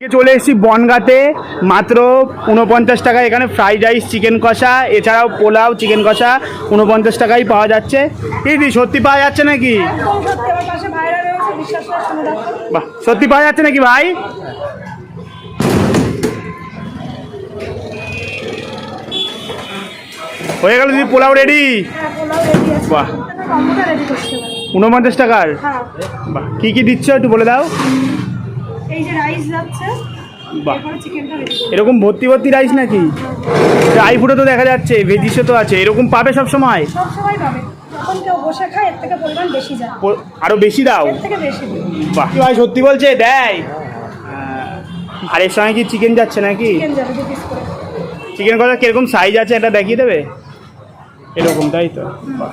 চলে এসেছি বনগাতে মাত্র উনপঞ্চাশ টাকা। এখানে ফ্রাইড রাইস চিকেন কষা এছাড়াও পোলাও চিকেন কষা উনপঞ্চাশ টাকাই পাওয়া যাচ্ছে। দিদি সত্যি পাওয়া যাচ্ছে নাকি? বাহ সত্যি পাওয়া যাচ্ছে নাকি ভাই? হয়ে গেল দিদি পোলাও রেডি বাহ। উনপঞ্চাশ টাকার? হ্যাঁ বাহ কী কী দিচ্ছ একটু বলে দাও। এই যে রাইস যাচ্ছে এরকম ভর্তি ভর্তি রাইস নাকি? ড্রাই ফ্রুটও তো দেখা যাচ্ছে ভেজিসও তো আছে এরকম পাবে সব সময় সব সময় পাবে। যখন কেউ বসে খায় এর থেকে পরিমাণ বেশি আরও বেশি দাও? এর থেকে বেশি। দিই বাহ ভাই সত্যি বলছে? দেয়। আর এর সঙ্গে কি চিকেন যাচ্ছে নাকি? চিকেন যাবে দু পিস করে। চিকেন কষা কীরকম সাইজ আছে এটা দেখিয়ে দেবে? এরকম তাই তো? বাহ।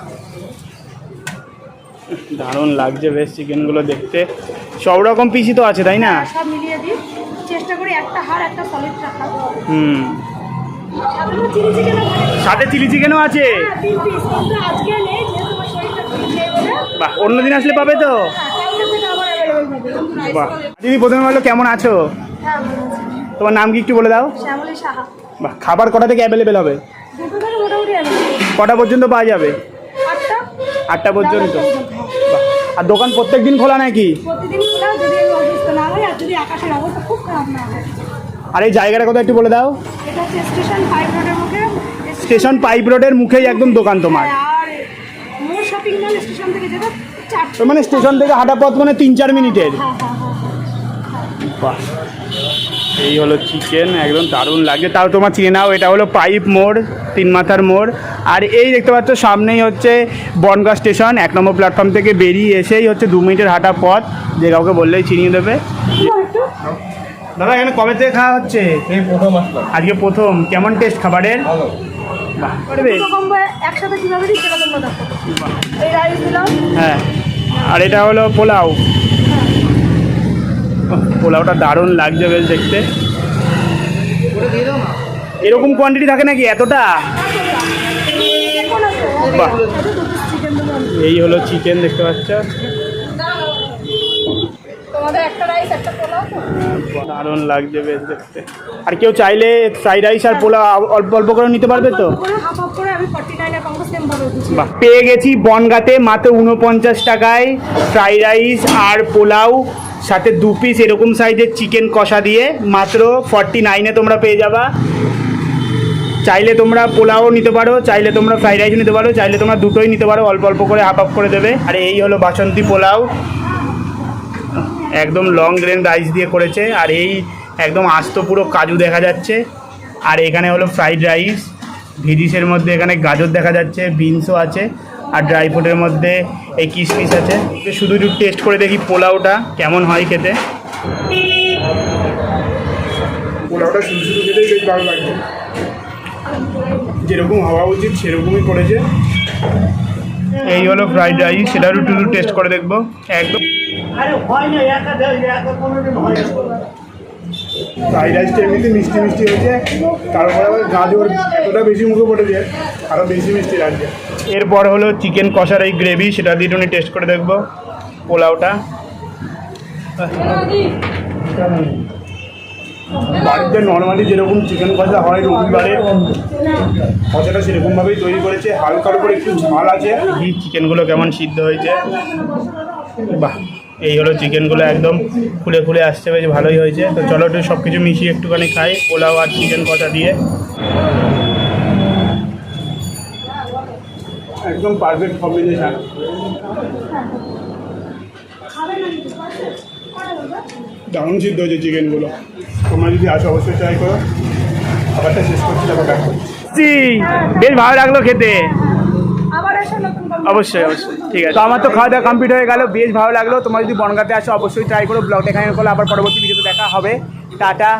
দারুণ লাগছে বেশ চিকেনগুলো দেখতে। সব রকম পিসি তো আছে তাই না? সব মিলিয়ে দিই। চেষ্টা করি একটা হাড় একটা সলিড রাখার। হুম। সাথে চিলি চিকেনও আছে? বলে। বাহ অন্যদিন আসলে পাবে তো? হ্যাঁ বাহ। দিদি প্রথমে বলল কেমন আছো? হ্যাঁ। তোমার নাম কি একটু বলে দাও? বাহ খাবার কটা থেকে অ্যাভেলেবেল হবে? কটা পর্যন্ত পাওয়া যাবে? আটটা। পর্যন্ত। হ্যাঁ। আর দোকান প্রত্যেক দিন খোলা নাকি আর হয়। এই জায়গাটা কথা একটু বলে দাও। স্টেশন পাইপ রোডের মুখেই একদম দোকান তোমার। তো মানে স্টেশন থেকে হাঁটা পথ মানে তিন চার মিনিটের। হ্যাঁ হ্যাঁ হ্যাঁ। বাহ। এই হলো চিকেন একদম দারুণ লাগে তাও তোমার চিনে নাও এটা হলো পাইপ মোড় তিন মাথার মোড়। আর এই দেখতে পাচ্ছ সামনেই হচ্ছে বনগাঁ স্টেশন এক নম্বর প্ল্যাটফর্ম থেকে বেরিয়ে এসেই হচ্ছে দু মিনিটের হাঁটা পথ। যে কাউকে বললেই চিনিয়ে দেবে। দাদা এখানে কবে থেকে খাওয়া হচ্ছে? এই প্রথম আসলাম। আজকে প্রথম। কেমন টেস্ট খাবারের? করবে একসাথে কীভাবে দিই সেটা তোমরা দেখো। এই রাইস দিলাম। হ্যাঁ। আর এটা হলো পোলাও। পোলাওটা দারুণ লাগছে বেশ দেখতে। এরকম কোয়ান্টিটি থাকে নাকি এতটা? বাহ। এই হলো চিকেন দেখতে পাচ্ছ? দারুণ লাগছে বেশ দেখতে। আর কেউ চাইলে ফ্রাইড রাইস আর পোলাও অল্প অল্প করে নিতে পারবে তো? বাহ। পেয়ে গেছি বনগাতে মাত্র উনপঞ্চাশ টাকায় ফ্রাইড রাইস আর পোলাও। সাথে দু পিস এরকম সাইজের চিকেন কষা দিয়ে মাত্র ফর্টি নাইনে তোমরা পেয়ে যাবা। চাইলে তোমরা পোলাও নিতে পারো, চাইলে তোমরা ফ্রাইড রাইস নিতে পারো, চাইলে তোমরা দুটোই নিতে পারো, অল্প অল্প করে হাফ হাফ করে দেবে। আর এই হলো বাসন্তী পোলাও। একদম লং গ্রেন রাইস দিয়ে করেছে, আর এই একদম আস্ত পুরো কাজু দেখা যাচ্ছে। আর এখানে হলো ফ্রাইড রাইস ভিডিসের মধ্যে এখানে গাজর দেখা যাচ্ছে বিনসও আছে। আর ড্রাই ফ্রুটের মধ্যে এই কিশমিশ আছে। শুধু একটু টেস্ট করে দেখি পোলাওটা কেমন হয় খেতে। পোলাওটা শুধু শুধু খেতেই বেশ ভালো লাগছে যেরকম হওয়া উচিত সেরকমই করেছে। এই হলো ফ্রাইড রাইস সেটা একটু একটু টেস্ট করে দেখব। একদম। ফ্রাইড রাইসটা এমনিতে মিষ্টি মিষ্টি হয়েছে। তারপরে আবার গাজর এতটা বেশি মুখে পড়েছে আরও বেশি মিষ্টি লাগছে। এরপর হলো চিকেন কষার এই গ্রেভি সেটা দিয়ে একটু টেস্ট করে দেখব। পোলাওটা। বাড়িতে নর্মালি যেরকম চিকেন কষা হয় রবিবারে কষাটা সেরকমভাবেই তৈরি করেছে। হালকার উপরে একটু ঝাল আছে। চিকেনগুলো কেমন সিদ্ধ হয়েছে। বাহ। এই হলো চিকেনগুলো একদম খুলে খুলে আসছে বেশ ভালোই হয়েছে। তো চলো একটু সব কিছু মিশিয়ে একটুখানি খাই পোলাও আর চিকেন কষা দিয়ে। একদম পারফেক্ট কম্বিনেশান দারুণ সিদ্ধ হয়েছে চিকেনগুলো। তোমরা যদি আসো অবশ্যই ট্রাই করো। খাবারটা শেষ করছি তারপর ব্যাক করছি। বেশ ভালো লাগল খেতে। অবশ্যই অবশ্যই। ঠিক আছে। তো আমার তো খাওয়া দাওয়া কমপ্লিট হয়ে গেল, বেশ ভালো লাগল। তোমার যদি বনগাতে আসো, অবশ্যই ট্রাই করো। ব্লগটা এখানে করলে আবার পরবর্তী ভিডিওতে দেখা হবে। টাটা